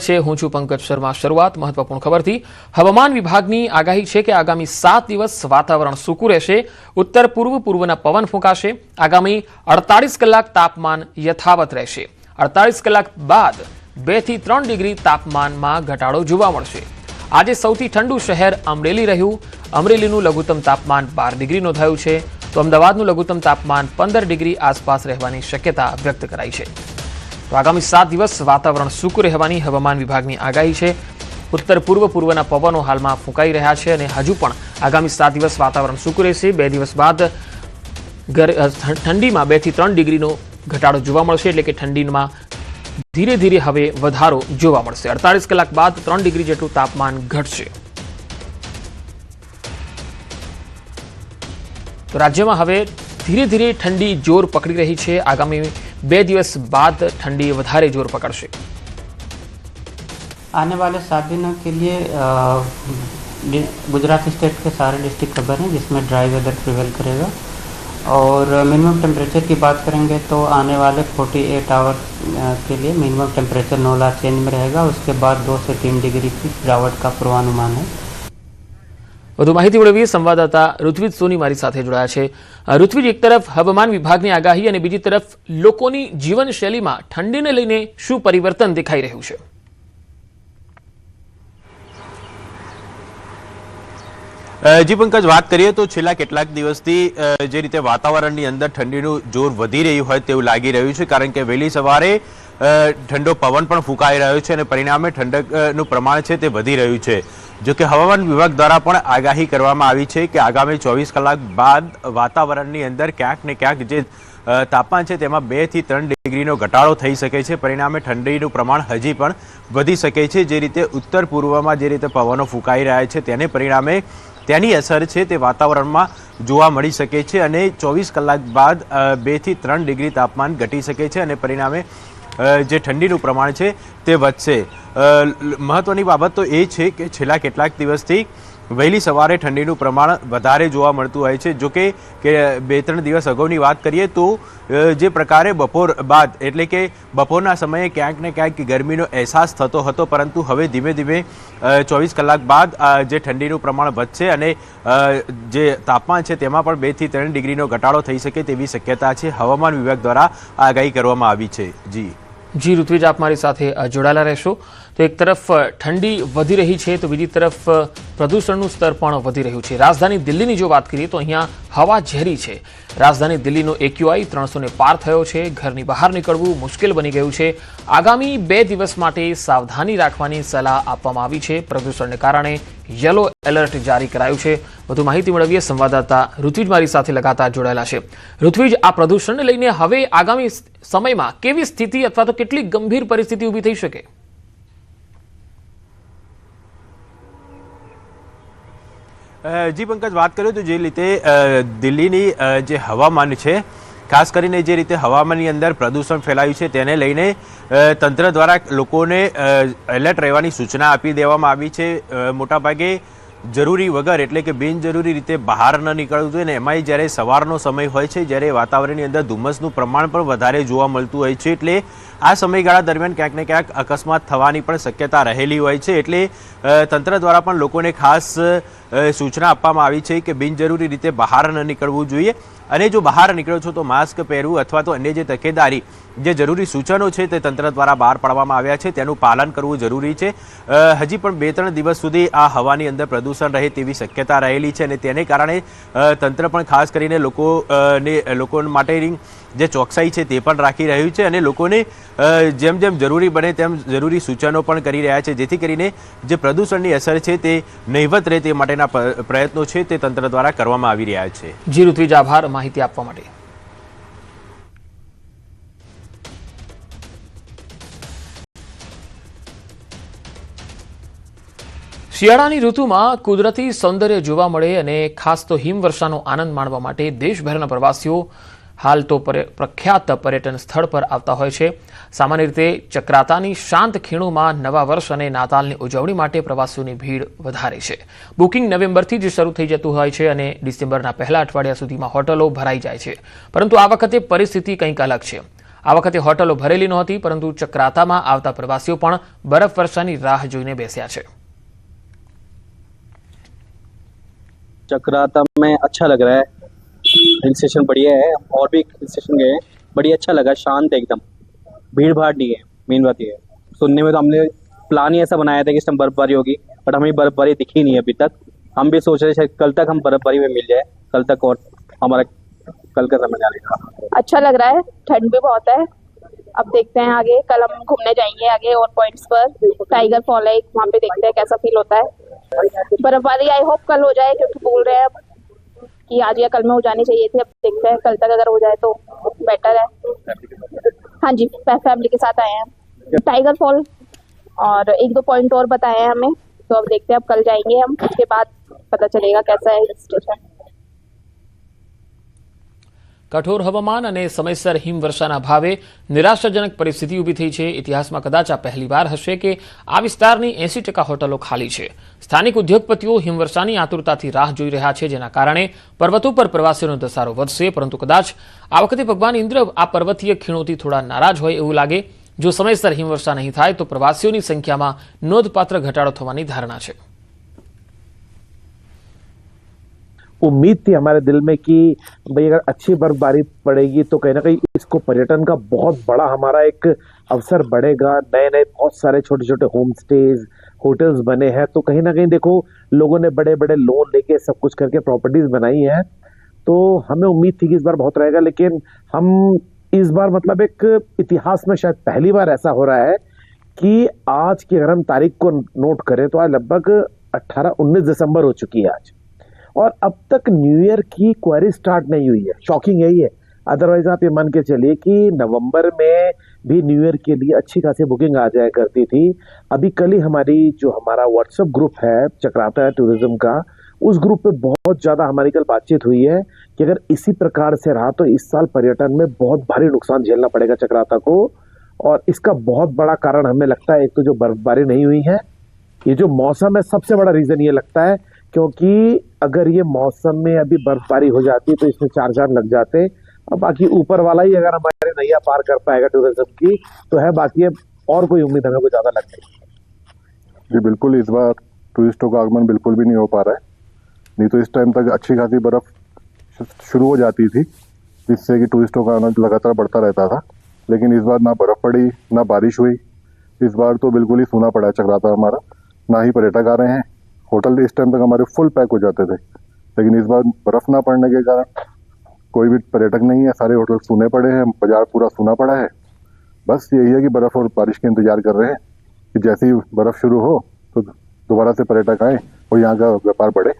છે. હું છું પંકજ શર્મા. શરૂઆત મહત્વપૂર્ણ ખબરથી. હવામાન વિભાગની આગાહી છે કે આગામી સાત દિવસ વાતાવરણ સૂકું રહેશે. ઉત્તર પૂર્વ પૂર્વના પવન ફૂંકાશે. આગામી અડતાળીસ કલાક તાપમાન યથાવત રહેશે. અડતાલીસ કલાક બાદ બેથી ત્રણ ડિગ્રી તાપમાનમાં ઘટાડો જોવા મળશે. આજે સૌથી ઠંડુ શહેર અમરેલી રહ્યું. અમરેલીનું લઘુત્તમ તાપમાન બાર ડિગ્રી નોંધાયું છે. તો અમદાવાદનું લઘુત્તમ તાપમાન પંદર ડિગ્રી આસપાસ રહેવાની શક્યતા વ્યક્ત કરાઈ છે. આગામી સાત દિવસ વાતાવરણ સૂકું રહેવાની હવામાન વિભાગની આગાહી છે. ઉત્તર પૂર્વ પૂર્વના પવનો હાલમાં ફૂંકાઈ રહ્યા છે અને હજુ પણ આગામી સાત દિવસ વાતાવરણ સૂકું રહેશે. બે દિવસ બાદ ઠંડીમાં બેથી ત્રણ ડિગ્રીનો ઘટાડો જોવા મળશે એટલે કે ઠંડીમાં ધીરે ધીરે હવે વધારો જોવા મળશે. અડતાલીસ કલાક બાદ ત્રણ ડિગ્રી જેટલું તાપમાન ઘટશે. તો રાજ્યમાં હવે ધીરે ધીરે ઠંડી જોર પકડી રહી છે. આગામી બે દિવસ બાદ ઠંડી વધારે જોર પકડશે आने वाले सात दिनों के लिए अ, डि- गुजरात स्टेट के सारे डिस्ट्रिक्ट कवर हैं जिसमें ड्राई वेदर प्रिवेल करेगा और मिनिमम टेम्परेचर की बात करेंगे तो आने वाले 48 आवर के लिए मिनिमम टेम्परेचर नोला चेंज में रहेगा उसके बाद दो से तीन डिग्री की गिरावट का पूर्वानुमान है વધુ માહિતી મેળવીએ સંવાદદાતા ઋત્વિજ સોની મારી સાથે જોડાયા છે. ઋત્વિજ, એક તરફ હવામાન વિભાગની આગાહી અને બીજી તરફ લોકોની જીવનશૈલીમાં ઠંડીને લઈને શું પરિવર્તન દેખાઈ રહ્યું છે? જી પંકજ, વાત કરીએ તો છેલ્લા કેટલાક દિવસથી જે રીતે વાતાવરણની અંદર ઠંડીનું જોર વધી રહ્યું હોય તેવું લાગી રહ્યું છે, કારણ કે વહેલી સવારે ઠંડો પવન પણ ફૂંકાઈ રહ્યો છે અને પરિણામે ઠંડકનું પ્રમાણ છે તે વધી રહ્યું છે. જો કે હવામાન વિભાગ દ્વારા પણ આગાહી કરવામાં આવી છે કે આગામી ચોવીસ કલાક બાદ વાતાવરણની અંદર ક્યાંક ને ક્યાંક જે તાપમાન છે તેમાં બેથી ત્રણ ડિગ્રીનો ઘટાડો થઈ શકે છે. પરિણામે ઠંડીનું પ્રમાણ હજી પણ વધી શકે છે. જે રીતે ઉત્તર પૂર્વમાં જે રીતે પવનો ફૂંકાઈ રહ્યા છે તેને પરિણામે તેની અસર છે તે વાતાવરણમાં જોવા મળી શકે છે અને ચોવીસ કલાક બાદ બેથી ત્રણ ડિગ્રી તાપમાન ઘટી શકે છે અને પરિણામે જે ઠંડીનું પ્રમાણ છે તે વધશે. મહત્ત્વની બાબત તો એ છે કે છેલ્લા કેટલાક દિવસથી વહેલી સવારે ઠંડીનું પ્રમાણ વધારે જોવા મળતું હોય છે. જો કે બે ત્રણ દિવસ અગાઉની વાત કરીએ તો જે પ્રકારે બપોર બાદ, એટલે કે બપોરના સમયે ક્યાંક ને ક્યાંક ગરમીનો અહેસાસ થતો હતો, પરંતુ હવે ધીમે ધીમે ચોવીસ કલાક બાદ જે ઠંડીનું પ્રમાણ વધશે અને જે તાપમાન છે તેમાં પણ બેથી ત્રણ ડિગ્રીનો ઘટાડો થઈ શકે તેવી શક્યતા છે. હવામાન વિભાગ દ્વારા આગાહી કરવામાં આવી છે. જી. જી ઋત્વિજ આપ મારી સાથે જોડાયેલા રહેશો. તો એક તરફ ઠંડી વધી રહી છે, તો બીજી તરફ પ્રદૂષણનું સ્તર પણ વધી રહ્યું છે. રાજધાની દિલ્હીની જો વાત કરીએ તો અહીંયા હવા ઝેરી છે. રાજધાની દિલ્હીનો એક્યુઆઈ ત્રણસો ને પાર થયો છે. ઘરની બહાર નીકળવું મુશ્કેલ બની ગયું છે. આગામી બે દિવસ માટે સાવધાની રાખવાની સલાહ આપવામાં આવી છે. પ્રદૂષણને કારણે યલો એલર્ટ જારી કરાયું છે. વધુ માહિતી મેળવીએ સંવાદદાતા ઋત્વિજ મારી સાથે લગાતાર જોડાયેલા છે. ઋત્વિજ, આ પ્રદૂષણને લઈને હવે આગામી સમયમાં કેવી સ્થિતિ અથવા તો કેટલી ગંભીર પરિસ્થિતિ ઊભી થઈ શકે? જી પંકજ, વાત કરીએ તો જે રીતે દિલ્હીની જે હવામાન છે, ખાસ કરીને જે રીતે હવામાનની અંદર પ્રદૂષણ ફેલાયું છે તેને લઈને તંત્ર દ્વારા લોકોને એલર્ટ રહેવાની સૂચના આપી દેવામાં આવી છે. મોટાભાગે જરૂરી વગર, એટલે કે બિનજરૂરી રીતે બહાર ન નીકળવું જોઈએ ને એમાંય જ્યારે સવારનો સમય હોય છે, જ્યારે વાતાવરણની અંદર ધુમ્મસનું પ્રમાણ પણ વધારે જોવા મળતું હોય છે, એટલે આ સમયગાળા દરમિયાન ક્યાંક ને ક્યાંક અકસ્માત થવાની પણ શક્યતા રહેલી હોય છે, એટલે તંત્ર દ્વારા પણ લોકોને ખાસ સૂચના આપવામાં આવી છે કે બિનજરૂરી રીતે બહાર ન નીકળવું જોઈએ. અને જો બહાર નીકળો છો તો માસ્ક પહેરવું અથવા તો અન્ય જે તકેદારી જે જરૂરી સૂચનો છે તે તંત્ર દ્વારા બહાર પાડવામાં આવ્યા છે, તેનું પાલન કરવું જરૂરી છે. હજી પણ બે ત્રણ દિવસ સુધી આ હવાની અંદર પ્રદૂષણ રહે તેવી શક્યતા રહેલી છે અને તેને કારણે તંત્ર પણ ખાસ કરીને લોકો ને લોકો માટેની જે ચોકસાઈ છે તે પણ રાખી રહ્યું છે અને લોકોને જેમ જેમ જરૂરી બને તેમ જરૂરી સૂચનો પણ કરી રહ્યા છે. જેથી કરીને જે પ્રદૂષણની અસર છે તે નહીવત રહે તે માટેના પ્રયત્નો છે તે તંત્ર દ્વારા કરવામાં આવી રહ્યા છે. જી ઋત્વિજ, આભાર. માહિતી આપવા માટે. શિયાળાની ઋતુમાં કુદરતી સૌંદર્ય જોવા મળે અને ખાસ તો હિમવર્ષાનો આનંદ માણવા માટે દેશભરના પ્રવાસીઓ હાલ તો પ્રખ્યાત પર્યટન સ્થળ પર આવતા હોય છે. સામાન્ય રીતે ચક્રાતાની શાંત ખીણોમાં નવા વર્ષ અને નાતાલની ઉજવણી માટે પ્રવાસીઓની ભીડ વધારે છે. બુકિંગ નવેમ્બરથી જ શરૂ થઈ જતું હોય છે અને ડિસેમ્બરના પહેલા અઠવાડિયા સુધીમાં હોટલો ભરાઈ જાય છે. પરંતુ આ વખતે પરિસ્થિતિ કંઈક અલગ છે. આ વખતે હોટલો ભરેલી નહોતી, પરંતુ ચક્રાતામાં આવતા પ્રવાસીઓ પણ બરફવર્ષાની રાહ જોઈને બેસ્યા છે. चक्राता में अच्छा लग रहा है। हिल स्टेशन बढ़िया है और भी हिल स्टेशन गए हैं। बढ़िया अच्छा लगा, शांत है एकदम। भीड़ भाड़ नहीं है मेन बात ये है। सुनने में तो हमने प्लान ही ऐसा बनाया था कि इस टाइम बर्फबारी होगी बट हमें बर्फबारी दिखी नहीं है अभी तक। हम भी सोच रहे थे कल तक हम बर्फबारी में मिल जाए, कल तक और हमारा कल का समय जाने का। अच्छा लग रहा है, ठंड भी बहुत है। अब देखते हैं आगे, कल हम घूमने जाएँगे आगे और पॉइंट्स पर। टाइगर फॉल है, वहाँ पे देखते हैं कैसा फील होता है। बर्फबारी आई होप कल हो जाए, क्योंकि बोल रहे हैं कि आज या कल में हो जानी चाहिए थी, अब देखते हैं, कल तक अगर हो जाए तो बेटर है। हाँ जी फैमिली के साथ आए हैं। टाइगर फॉल और एक दो पॉइंट और बताए हैं हमें तो अब देखते हैं, अब कल जाएँगे हम, उसके बाद पता चलेगा कैसा है स्टेशन કઠોર હવામાન અને સમયસર હિમવર્ષાના ભાવે નિરાશાજનક પરિસ્થિતિ ઊભી થઈ છે. ઇતિહાસમાં કદાચ આ પહેલીવાર હશે કે આ વિસ્તારની એસી ટકા હોટલો ખાલી છે. સ્થાનિક ઉદ્યોગપતિઓ હિમવર્ષાની આતુરતાથી રાહ જોઈ રહ્યા છે, જેના કારણે પર્વતો પર પ્રવાસીઓનો ધસારો વધશે. પરંતુ કદાચ આ વખતે ભગવાન ઇન્દ્ર આ પર્વતીય ખીણોથી થોડા નારાજ હોય એવું લાગે. જો સમયસર હિમવર્ષા નહીં થાય, તો પ્રવાસીઓની સંખ્યામાં નોંધપાત્ર ઘટાડો થવાની ધારણા છે. उम्मीद थी हमारे दिल में कि भाई अगर अच्छी बर्फबारी पड़ेगी तो कहीं ना कहीं इसको पर्यटन का बहुत बड़ा हमारा एक अवसर बढ़ेगा। नए नए बहुत सारे छोटे छोटे होम स्टेज होटल्स बने हैं। तो कहीं ना कहीं देखो, लोगों ने बड़े बड़े लोन लेके सब कुछ करके प्रॉपर्टीज़ बनाई हैं। तो हमें उम्मीद थी कि इस बार बहुत रहेगा, लेकिन हम इस बार मतलब एक इतिहास में शायद पहली बार ऐसा हो रहा है कि आज की अगर हम तारीख को नोट करें तो आज लगभग 18-19 दिसंबर हो चुकी है आज। और अब तक न्यू ईयर की क्वेरी स्टार्ट नहीं हुई है। शॉकिंग यही है। अदरवाइज़ आप ये मान के चलिए कि नवंबर में भी न्यू ईयर के लिए अच्छी खासी बुकिंग आ जाया करती थी। अभी कल ही हमारी जो हमारा व्हाट्सएप ग्रुप है, चक्राता है टूरिज़्म का, उस ग्रुप पे बहुत ज़्यादा हमारी कल बातचीत हुई है कि अगर इसी प्रकार से रहा तो इस साल पर्यटन में बहुत भारी नुकसान झेलना पड़ेगा चक्राता को। और इसका बहुत बड़ा कारण हमें लगता है, एक तो जो बर्फबारी नहीं हुई है, ये जो मौसम है, सबसे बड़ा रीजन ये लगता है, क्योंकि अगर ये मौसम में अभी बर्फबारी हो जाती तो इसमें चार चार लग जाते और बाकी ऊपर वाला ही अगर हमारे नैया पार कर पाएगा टूरिज़्म की तो है बाकी अब और कोई उम्मीद हमें को ज़्यादा लग नहीं। जी, बिल्कुल इस बार टूरिस्टों का आगमन बिल्कुल भी नहीं हो पा रहा है। नहीं तो इस टाइम तक अच्छी खासी बर्फ़ शुरू हो जाती थी, जिससे कि टूरिस्टों का आनंद लगातार बढ़ता रहता था। लेकिन इस बार ना बर्फ़ पड़ी, ना बारिश हुई। इस बार तो बिल्कुल ही सूना पड़ा है चक्राता हमारा। ना ही पर्यटक आ रहे हैं होटल इस टाइम तक हमारे फुल पैक हो जाते थे। लेकिन इस बार बर्फ़ ना पड़ने के कारण कोई भी पर्यटक नहीं है, सारे होटल सूने पड़े हैं, बाज़ार पूरा सूना पड़ा है। बस यही है कि बर्फ़ और बारिश के इंतज़ार कर रहे हैं कि जैसे ही बर्फ़ शुरू हो तो दोबारा से पर्यटक आए और यहाँ का व्यापार बढ़े।